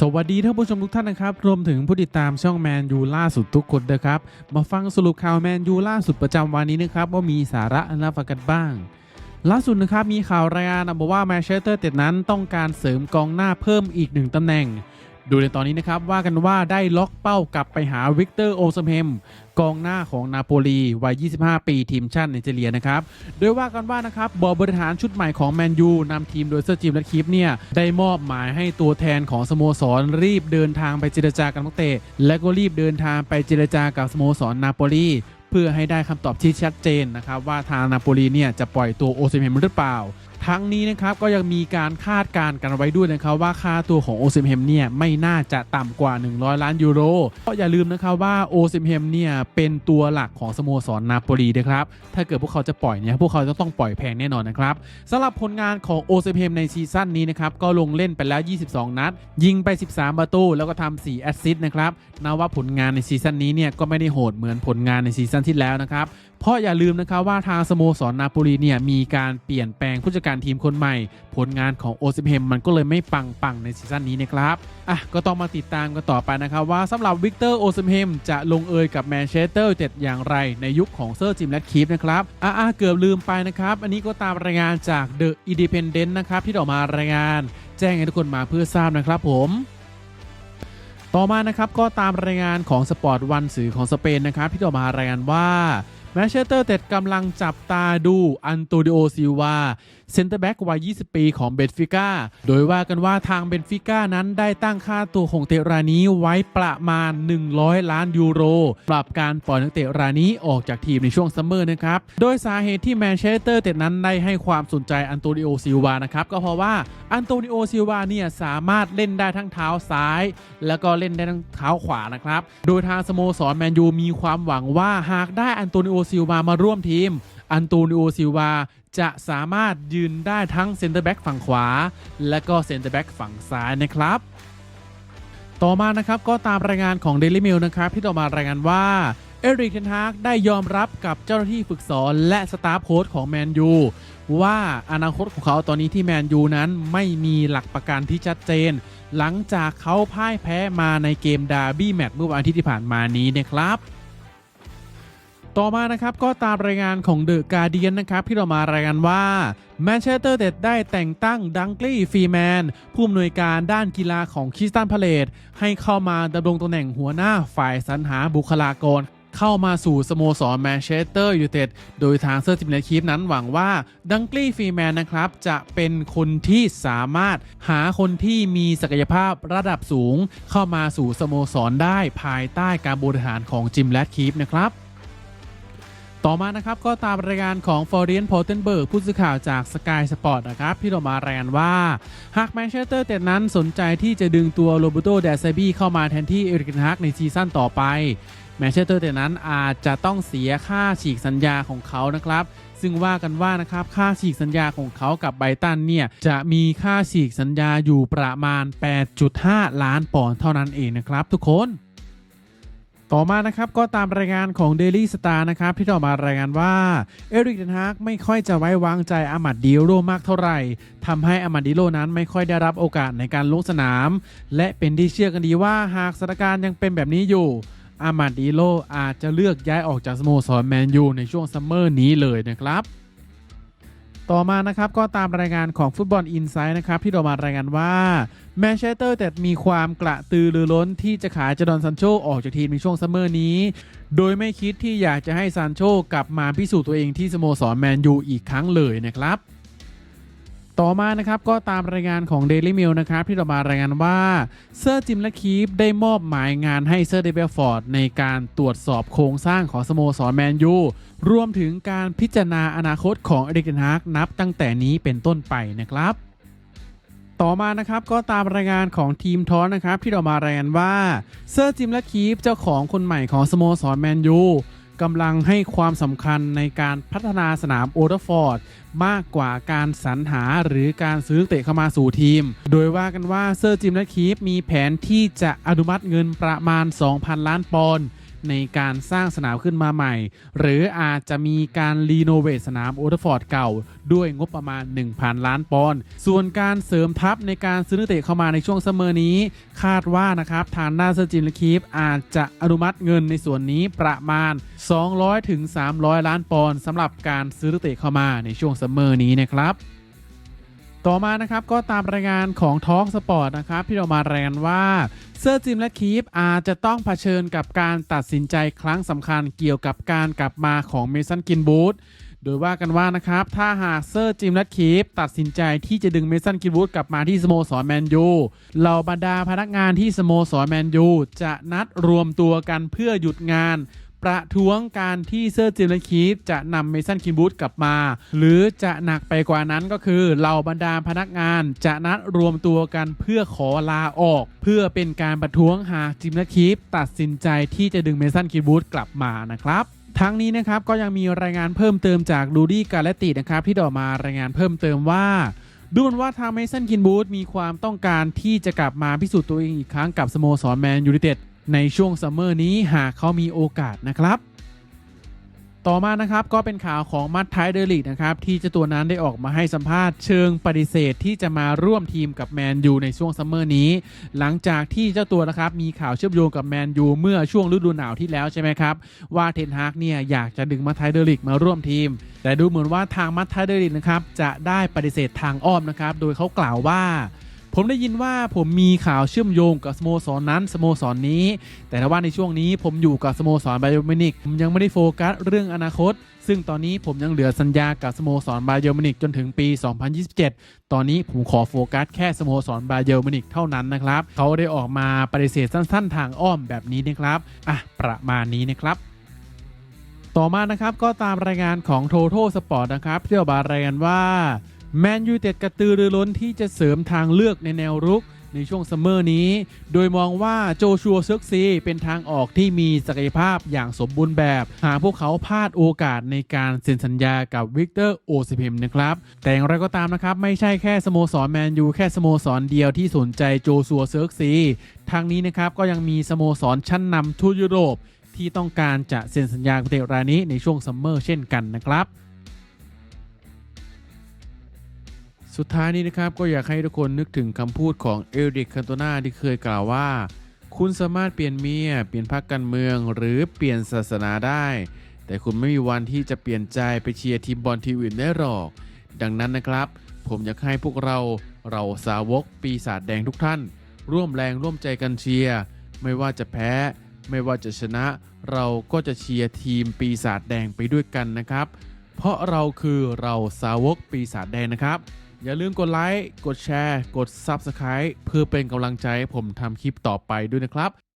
สวัสดีท่านผู้ชมทุกท่านนะครับ รวมถึงผู้ติดตามช่องแมนยูล่าสุดทุกคนนะครับ มาฟังสรุปข่าวแมนยูล่าสุดประจำวันนี้นะครับ ว่ามีสาระอันน่าฟังกันบ้าง ล่าสุดนะครับ มีข่าวรายงานบอกว่าแมนเชสเตอร์เต็ดนั้นต้องการเสริมกองหน้าเพิ่มอีกหนึ่งตำแหน่ง ดยในตอนนี้นะครับว่ากันว่าได้ล็อกเป้ากลับไปหาวิกเตอร์โอซมเฮมกองหน้าของนาโปลีวัย 25 ปีทีมชาติไนจีเรียนะครับ โดยว่ากันว่านะครับบอบริหารชุดใหม่ของแมนยูนำทีมโดยเซอร์จิมและคีฟเนี่ย ได้มอบหมายให้ตัวแทนของสโมสรรีบเดินทางไปเจรจากับนักเตะ และก็รีบเดินทางไปเจรจากับสโมสรนาโปลีเพื่อให้ได้คำตอบที่ชัดเจนนะครับว่าทางนาโปลีเนี่ยจะปล่อยตัวโอซิเมนหรือเปล่า ทั้งนี้นะครับก็ยังมีการคาดการณ์กันไว้ด้วยนะครับว่าค่าตัวของโอซิมเฮมเนี่ยไม่น่าจะต่ำกว่า 100 ล้านยูโรก็อย่าลืมนะครับว่าโอซิมเฮมเนี่ยเป็นตัวหลักของสโมสรนาโปลีนะครับถ้าเกิดพวกเขาจะปล่อยเนี่ยพวกเขาจะต้องปล่อยแพงแน่นอนนะครับสำหรับผลงานของโอซิมเฮมในซีซั่นนี้นะครับก็ลงเล่นไปแล้ว 22 นัด ยิงไป 13 ประตู แล้วก็ทำ4แอสซิสต์นะครับนับว่าผลงานในซีซั่นนี้เนี่ยก็ไม่ได้โหดเหมือนผลงานในซีซั่นที่แล้วนะครับเพราะอย่าลืมนะครับว่าทางสโมสรนาโปลีเนี่ยมีการเปลี่ยนแปลงผู้จัดการทีมคนใหม่ ผลงานของโอซิมเฮมมันก็เลยไม่ปังปังๆในซีซั่นนี้นะครับอะก็ต้องมาติดตามกันต่อไปนะครับว่าสำหรับวิกเตอร์โอซิมเฮมจะลงเอยกับแมนเชสเตอร์เจ็ดอย่างไรในยุคของเซอร์จิมและคีฟนะครับอะอะเกือบลืมไปนะครับ อันนี้ก็ตามรายงานจากเดอะอินดิเพนเดนต์นะครับที่ออกมารายงาน แจ้งให้ทุกคนมาเพื่อทราบนะครับผมต่อมานะครับก็ตามรายงานของสปอร์ตวันสื่อของสเปนนะครับที่ออกมารายงานว่าแมนเชสเตอร์เต็ดกำลังจับตาดูอันโตดิโอซิวาเซนเตอร์แบ็กวัย 20 ปีของเบนฟิก้า โดยว่ากันว่าทางเบนฟิก้านั้นได้ตั้งค่าตัวของเตะรายนี้ไว้ประมาณ 100 ล้านยูโร ปรับการปล่อยนักเตะรายนี้ออกจากทีมในช่วงซัมเมอร์นะครับ โดยสาเหตุที่แมนเชสเตอร์เต็ดนั้นได้ให้ความสนใจอันโตนิโอซิลวานะครับ ก็เพราะว่าอันโตนิโอซิลวาเนี่ยสามารถเล่นได้ทั้งเท้าซ้าย แล้วก็เล่นได้ทั้งเท้าขวานะครับ โดยทางสโมสรแมนยูมีความหวังว่าหากได้อันโตนิโอซิลวามาร่วมทีมอันโตนิโอซิลวา จะสามารถยืนได้ทั้งเซนเตอร์แบ็กฝั่งขวา และก็เซนเตอร์แบ็กฝั่งซ้ายนะครับต่อมานะครับก็ตามรายงานของ Daily Mail นะครับที่ต่อมารายงานว่า เอริกเทนฮากได้ยอมรับกับเจ้าหน้าที่ฝึกสอนและสตาฟโค้ชของแมนยูว่าอนาคตของเขาตอนนี้ที่แมนยูนั้นไม่มีหลักประกันที่ชัดเจน หลังจากเขาพ่ายแพ้มาในเกมดาร์บี้แมตช์เมื่อวันอาทิตย์ที่ผ่านมานี้นะครับ ต่อมานะครับก็ตามรายงานของเดอะการเดียนนะครับที่เรามารายงานว่าแมนเชสเตอร์เด็ดได้แต่งตั้งดังกลีฟรีแมน ผู้อำนวยการด้านกีฬาของคริสตันพาเลตให้เข้ามาดำรงตำแหน่งหัวหน้าฝ่ายสรรหาบุคลากรเข้ามาสู่สโมสรแมนเชสเตอร์ยูไนเต็ด โดยทางเซอร์จิมเลคีฟนั้นหวังว่าดังกลีฟรีแมนนะครับ จะเป็นคนที่สามารถหาคนที่มีศักยภาพระดับสูง เข้ามาสู่สโมสรได้ภายใต้การบริหารของจิมแลดคีฟนะครับ ต่อมานะครับก็ตามรายงานของฟอร์เรียนโพเทนเบิร์กผู้สื่อข่าวจากสกายสปอร์ตนะครับที่เรามารายงานว่า หากแมนเชสเตอร์เต็ดนั้นสนใจที่จะดึงตัวโรเบโตเดซบี้เข้ามาแทนที่เอริกนฮากในซีซั่นต่อไปแมนเชสเตอร์เต็ดนั้นอาจจะต้องเสียค่าฉีกสัญญาของเขานะครับ ซึ่งว่ากันว่านะครับค่าฉีกสัญญาของเขากับไบตันเนี่ยจะมีค่าฉีกสัญญาอยู่ประมาณ 8.5 ล้านปอนด์เท่านั้นเองนะครับทุกคน ต่อมานะครับก็ตามรายงานของ Daily Star นะครับที่ต่อมารายงานว่าเอริกเทนฮากไม่ค่อยจะไว้วางใจอามัดดิโรมากเท่าไหร่ทำให้อามัดดิโรนั้นไม่ค่อยได้รับโอกาสในการลงสนาม และเป็นที่เชื่อกันดีว่าหากสถานการณ์ยังเป็นแบบนี้อยู่อามัดดิโรอาจจะเลือกย้ายออกจากสโมสรแมนยูในช่วงซัมเมอร์นี้เลยนะครับ ต่อมานะครับก็ตามรายงานของฟุตบอลอินไซด์นะครับที่เรามารายงานว่าแมนเชสเตอร์แต่มีความกระตือรือร้นที่จะขายจดอนซันโชออกจากทีมในช่วงซัมเมอร์นี้ โดยไม่คิดที่อยากจะให้ซันโชกลับมาพิสูจน์ตัวเองที่สโมสรแมนยูอีกครั้งเลยนะครับ ต่อมานะครับก็ตามรายงานของ Daily Mail นะครับที่เรามารายงานว่าเซอร์จิมและคีฟได้มอบหมายงานให้เซอร์เดเบลฟอร์ดในการตรวจสอบโครงสร้างของสโมสรแมนยูรวมถึงการพิจารณาอนาคตของเอริกเทนฮากนับตั้งแต่นี้เป็นต้นไปนะครับต่อมานะครับก็ตามรายงานของทีมทอนนะครับที่เรามารายงานว่าเซอร์จิมและคีฟเจ้าของคนใหม่ของสโมสรแมนยู กำลังให้ความสำคัญในการพัฒนาสนามโอเดฟอร์ดมากกว่าการสรรหาหรือการซื้อเตะเข้ามาสู่ทีม โดยว่ากันว่าเซอร์จิมและคีฟมีแผนที่จะอนุมัติเงินประมาณ 2,000 ล้านปอนด์ ในการสร้างสนามขึ้นมาใหม่ หรืออาจจะมีการรีโนเวทสนามโอทฟอร์ดเก่า ด้วยงบประมาณ 1,000 ล้านปอนด์ส่วนการเสริมทัพในการซื้อนักเตะเข้ามาในช่วงซัมอนี้ คาดว่านะครับทางด้านเซอร์จินและคีฟอาจจะอนุมัติเงินในส่วนนี้ประมาณ 200ถึง300 ล้านปอนด์สำหรับการซื้อนักเตะเข้ามาในช่วงซัมอนี้นะครับ ต่อมานะครับก็ตามรายงานของท a l กสปอร์ตนะครับที่เรามารายงานว่าเซอร์จิมและคีฟอาจจะต้องเผชิญกับการตัดสินใจครั้งสำคัญเกี่ยวกับการกลับมาของเมสันกินบูธโดยว่ากันว่านะครับ ถ้าหากเซอร์จิมและคีฟตัดสินใจที่จะดึงเมสันกินบูธกลับมาที่สโมสรแมนยูเหล่าบรรดาพนักงานที่สโมสรแมนยูจะนัดรวมตัวกันเพื่อหยุดงาน ประท้วงการที่เซอร์จิมและคีฟจะนำเมสันคินบูธกลับมา หรือจะหนักไปกว่านั้นก็คือเหล่าบรรดาพนักงานจะนัดรวมตัวกันเพื่อขอลาออก เพื่อเป็นการประท้วงหากจิมและคีฟตัดสินใจที่จะดึงเมสันคินบูธกลับมานะครับทั้งนี้นะครับก็ยังมีรายงานเพิ่มเติมจากดูดี้กาเลตินะครับที่ดอมารายงานเพิ่มเติมว่า ดูเหมือนว่าทางเมสันคินบูธมีความต้องการที่จะกลับมาพิสูจน์ตัวเองอีกครั้งกับสโมสรแมนยูไนเต็ด ในช่วงซัมเมอร์นี้หากเขามีโอกาสนะครับ ต่อมานะครับก็เป็นข่าวของมัตไทเดลิกนะครับที่เจ้าตัวนั้นได้ออกมาให้สัมภาษณ์เชิงปฏิเสธที่จะมาร่วมทีมกับแมนยูในช่วงซัมเมอร์นี้ หลังจากที่เจ้าตัวนะครับมีข่าวเชื่อมโยงกับแมนยูเมื่อช่วงฤดูหนาวที่แล้วใช่ไหมครับ ว่าเทนฮากเนี่ยอยากจะดึงมัตไทเดลิกมาร่วมทีม แต่ดูเหมือนว่าทางมัตไทเดลิกนะครับจะได้ปฏิเสธทางอ้อมนะครับโดยเขากล่าวว่า ผมได้ยินว่าผมมีข่าวเชื่อมโยงกับสโมสรนั้นสโมสรนี้ แต่ว่าในช่วงนี้ผมอยู่กับสโมสรไบโอมินิกผมยังไม่ได้โฟกัสเรื่องอนาคต ซึ่งตอนนี้ผมยังเหลือสัญญากับสโมสรไบโอมินิกจนถึงปี 2027 ตอนนี้ผมขอโฟกัสแค่สโมสรไบโอมินิกเท่านั้นนะครับ เขาได้ออกมาปฏิเสธสั้น ๆ ทางอ้อมแบบนี้นะครับอะประมาณนี้นะครับต่อมานะครับก็ตามรายงานของ Total Sport นะครับที่ออกมารายงานว่า แมนยูเต็ดกระตือรือร้นที่จะเสริมทางเลือกในแนวรุกในช่วงซัมเมอร์นี้ โดยมองว่าโจชัวเซิร์กซีเป็นทางออกที่มีศักยภาพอย่างสมบูรณ์แบบ หากพวกเขาพลาดโอกาสในการเซ็นสัญญากับวิกเตอร์โอซิพิมนะครับ แต่อย่างไรก็ตามนะครับ ไม่ใช่แค่สโมสรแมนยูแค่สโมสรเดียวที่สนใจโจชัวเซิร์กซีทางนี้นะครับก็ยังมีสโมสรชั้นนำทั่วยุโรป ที่ต้องการจะเซ็นสัญญากับเตะรายนี้ในช่วงซัมเมอร์เช่นกันนะครับ สุดท้ายนี้นะครับก็อยากให้ทุกคนนึกถึงคำพูดของเอริกคันโตนาที่เคยกล่าวว่า คุณสามารถเปลี่ยนเมีย เปลี่ยนพรรคการเมือง หรือเปลี่ยนศาสนาได้ แต่คุณไม่มีวันที่จะเปลี่ยนใจไปเชียร์ทีมบอลทีมอื่นได้หรอก ดังนั้นนะครับ ผมอยากให้พวกเราเราสาวกปีศาจแดงทุกท่าน ร่วมแรงร่วมใจกันเชียร์ไม่ว่าจะแพ้ ไม่ว่าจะชนะ เราก็จะเชียร์ทีมปีศาจแดงไปด้วยกันนะครับ เพราะเราคือเราสาวกปีศาจแดงนะครับ อย่าลืมกดไลค์ กดแชร์ กด Subscribe เพื่อเป็นกำลังใจให้ผมทำคลิปต่อไปด้วยนะครับ